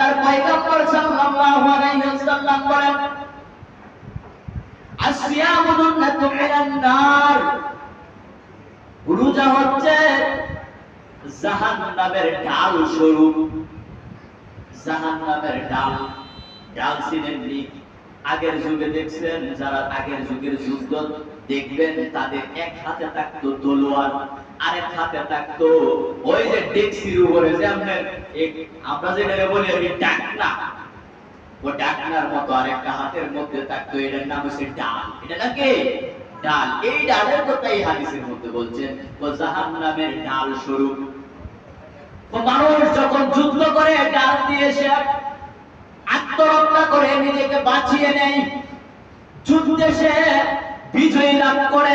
আল্লাহর পয়গম্বর সাল্লাল্লাহু আলাইহি ওয়াসাল্লাম বলেন আসিয়ামুন নাতু মিনান নার রোজা হচ্ছে জাহান্নামের ডাল স্বরূপ। জাহান্নামের ডাল ডাল চিনেননি আগের যুগে দেখছেন, যারা আগের যুগের যুদ্ধ দেখবেন, তাদের এক হাতে থাকতো তলোয়ার, আরেক হাতে থাকতো ওই যে ডেক্সির উপরে, যে আপনার আমরা যেটা বলি আর ডাকনা। ও ডাকনার মতো আরেকটা হাতের মধ্যে থাকতো, এটার নাম হচ্ছে ডাল। এটা নাকি? ডাল। এই ডালের কথা এই হাদিসের মধ্যে বলছেন, ও জাহান্নামের ডাল স্বরূপ। তো মানুষ যখন যুদ্ধ করে, ডাল দিয়ে সে আত্মরক্ষা করে নেয় যুদ্ধে সে বিজয়ী লাভ করে।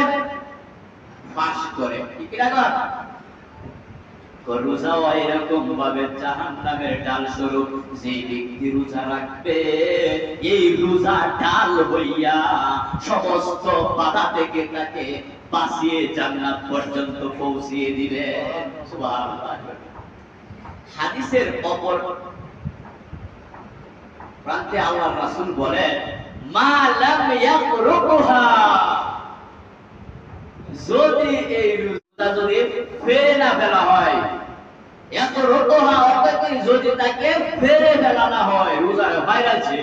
বাস করে। ঠিক না? রোজাও এরকম ভাবে জাহান্নামের ডাল স্বরূপ যে ব্যক্তি রোজা রাখবে এই রোজা ডাল হইয়া সমস্ত বাধা থেকে তাকে বাঁচিয়ে জান্নাত পর্যন্ত পৌঁছিয়ে দিবে। হাদিসের অপর প্রান্তে আল্লাহর রাসূল বলেন যদি এই রোজা যদি ফেরে না ফেলা হয় এত রোগহা অর্থাৎ কি? যদি তাকে ফেলা না হয়, রোজারে ভাইরাল ছে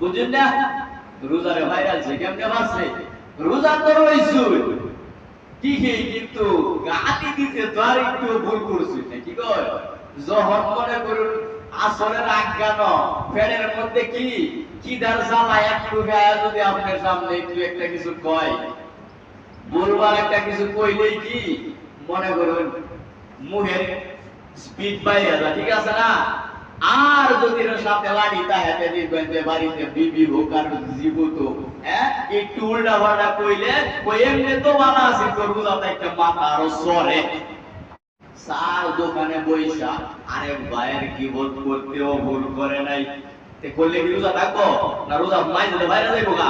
বুঝুন না, রোজারে ভাইরাল ছে কেমনে বাসছে রোজা তো রইছুই ঠিকই কিন্তু গালি দিতে তো আর একটু ভুল করছি কি কয়? যখন মনে করুন আসরের আজ্ঞান ফ্যানের মধ্যে কি? কি দার জ্বালা? একটু গায়ে যদি আপনার সামনে একটু একটা কিছু কয়। বলবার একটা কিছু কইলেই কি? মনে করুন, মুখের স্পিড পাইয়া যা ঠিক আছে না? আর যদি সাথে লাঠি তাহাতে দিবেন যে বাড়িতে বিবি হোক আর জীবিত হ্যাঁ? একটু উল্টা পাল্টা কইলে, কই এমনি তো বানা আছে বুঝাতে একটা মাথা আরও সরে। সার দোকানে বৈশা আরে ভাইয়ের কি বোধ করতেও ভুল করে নাই। করলে কি রোজা থাকব? না রোজা মাই দিতে বাইরে যাইবো গা।